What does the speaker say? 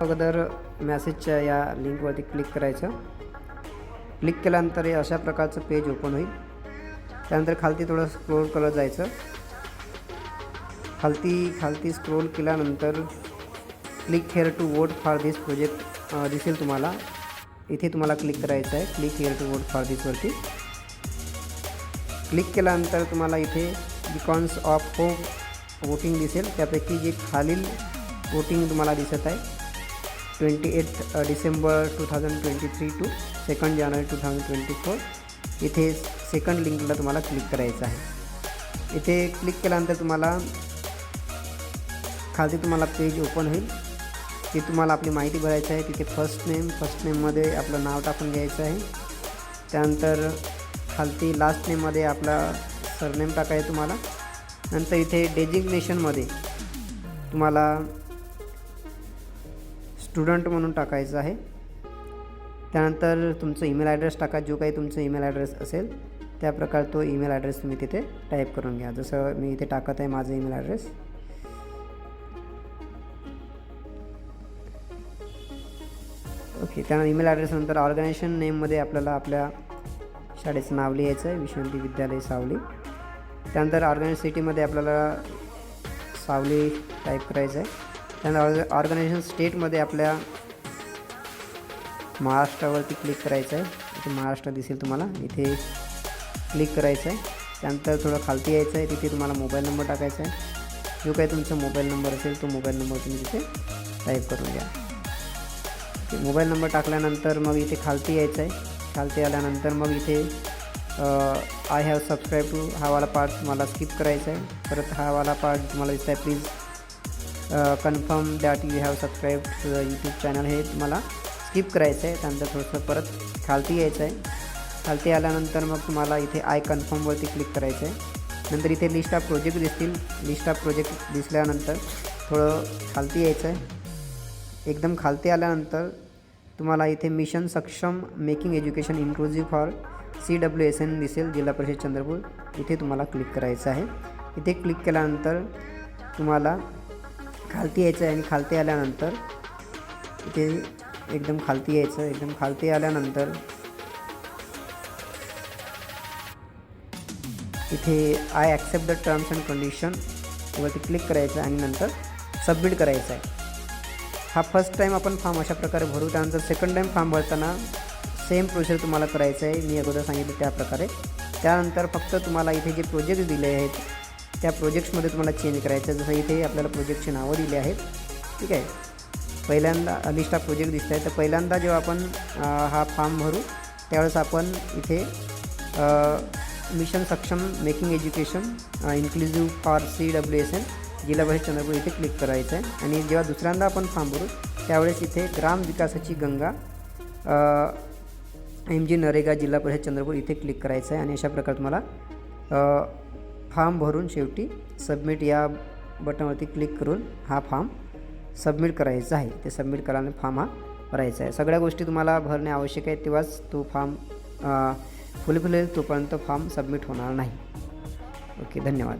अगोदर मॅसेजच्या या लिंकवरती क्लिक करायचं. क्लिक केल्यानंतर हे अशा प्रकारचं पेज ओपन होईल. त्यानंतर खालती थोडं स्क्रोल करत जायचं. खालती खालती स्क्रोल केल्यानंतर click here to vote for this project दिसेल तुम्हाला. इथे तुम्हाला क्लिक करायचं आहे. Click here to vote for दिसवरती click केल्यानंतर तुम्हाला इथे बिकॉन्स ऑफ होप वोटिंग दिसेल. त्यापैकी जे खालील वोटिंग तुम्हाला दिसत आहे twenty eight December two thousand twenty three two second जानेवारी टू थाउजंड ट्वेंटी फोर. इथे सेकंड लिंकला तुम्हाला क्लिक करायचं आहे. इथे क्लिक केल्यानंतर तुम्हाला खाली तुम्हाला पेज ओपन होईल. ते तुम्हाला आपली माहिती भरायची आहे. तिथे फर्स्ट नेम फर्स्ट नेममध्ये आपलं नाव टाकून घ्यायचं आहे. त्यानंतर खालती लास्ट नेममध्ये आपला सरनेम टाकायचं तुम्हाला. नंतर इथे डेजिग्नेशनमध्ये तुम्हाला स्टुडंट म्हणून टाकायचं आहे. त्यानंतर तुमचं ईमेल ॲड्रेस टाका जो काही तुमचा ईमेल ॲड्रेस असेल त्या प्रकार तो ईमेल ॲड्रेस तुम्ही तिथे टाईप करून घ्या. जसं मी इथे टाकत आहे माझं ईमेल ॲड्रेस ओके त्यानंतर ईमेल ॲड्रेसनंतर ऑर्गनायझेशन नेममध्ये आपल्याला आपल्या शाळेचं नाव लिहायचं आहे विश्रांती विद्यालय सावली. त्यानंतर ऑर्गनायझ सिटीमध्ये आपल्याला सावली टाईप करायचं आहे. त्यानंतर ऑर्गनायझेशन स्टेटमध्ये आपल्या महाराष्ट्रावरती क्लिक करायचं आहे. इथे महाराष्ट्र दिसेल तुम्हाला. इथे क्लिक करायचं आहे. त्यानंतर थोडं खालती यायचं आहे. तिथे तुम्हाला मोबाईल नंबर टाकायचा आहे. जो काही तुमचा मोबाईल नंबर असेल तो मोबाईल नंबर तुम्ही तिथे टाईप करून घ्या. मोबाईल नंबर टाकल्यानंतर मग इथे खालती यायचं आहे. खालती आल्यानंतर मग इथे आय हॅव सबस्क्राईब टू हा वाला पार्ट तुम्हाला स्किप करायचा आहे. परत हा वाला पार्ट तुम्हाला दिसत आहे please confirm that you have subscribe to the YouTube channel हे तुम्हाला स्किप करायचं आहे त्यानंतर थोडंसं परत खालती यायचं आहे. खालती आल्यानंतर मग तुम्हाला इथे आय कन्फर्मवरती क्लिक करायचं आहे. नंतर इथे लिस्ट ऑफ प्रोजेक्ट दिसतील. लिस्ट ऑफ प्रोजेक्ट दिसल्यानंतर थोडं खालती यायचं आहे. एकदम खालती आल्यानंतर तुम्हाला इथे mission Saksham making education inclusive for C W S N दिसेल जिल्हा परिषद चंद्रपूर. इथे तुम्हाला क्लिक करायचं आहे. इथे क्लिक केल्यानंतर तुम्हाला खालती यायचं आहे आणि खालती आल्यानंतर इथे एकदम खालती यायचं एकदम खालती आल्यानंतर इथे I accept the terms and condition वरती क्लिक करायचं आणि नंतर सबमिट करायचं आहे. हा फर्स्ट टाईम आपण फॉर्म अशा प्रकारे भरू. त्यानंतर सेकंड टाईम फॉर्म भरताना सेम प्रोसेस तुम्हाला करायचं आहे. मी अगोदर सांगितलं त्याप्रकारे. त्यानंतर फक्त तुम्हाला इथे जे प्रोजेक्ट दिले आहेत त्या प्रोजेक्ट्समध्ये तुम्हाला चेंज करायचं आहे. जसं इथे आपल्याला प्रोजेक्टची नावं दिली आहेत. ठीक आहे? पहिल्यांदा लिस्ट ऑफ प्रोजेक्ट दिसत आहे. तर पहिल्यांदा जेव्हा आपण हा फॉर्म भरू त्यावेळेस आपण इथे mission Saksham making education inclusive for C W S N जिल्हा परिषद चंद्रपूर इथे क्लिक करायचं आहे. आणि जेव्हा दुसऱ्यांदा आपण फॉर्म भरू त्यावेळेस इथे ग्राम विकासाची गंगा एम जी नरेगा जिल्हा परिषद चंद्रपूर इथे क्लिक करायचं आहे. आणि अशा प्रकारे तुम्हाला फॉर्म भरून शेवटी सबमिट या बटनवरती क्लिक करून हा फॉर्म सबमिट करायचा आहे. ते सबमिट करायला फॉर्म हा भरायचा आहे. सगळ्या गोष्टी तुम्हाला भरणे आवश्यक आहे तेव्हाच तो फॉर्म फुलफिल होईल तोपर्यंत फॉर्म सबमिट होणार नाही. ओके धन्यवाद.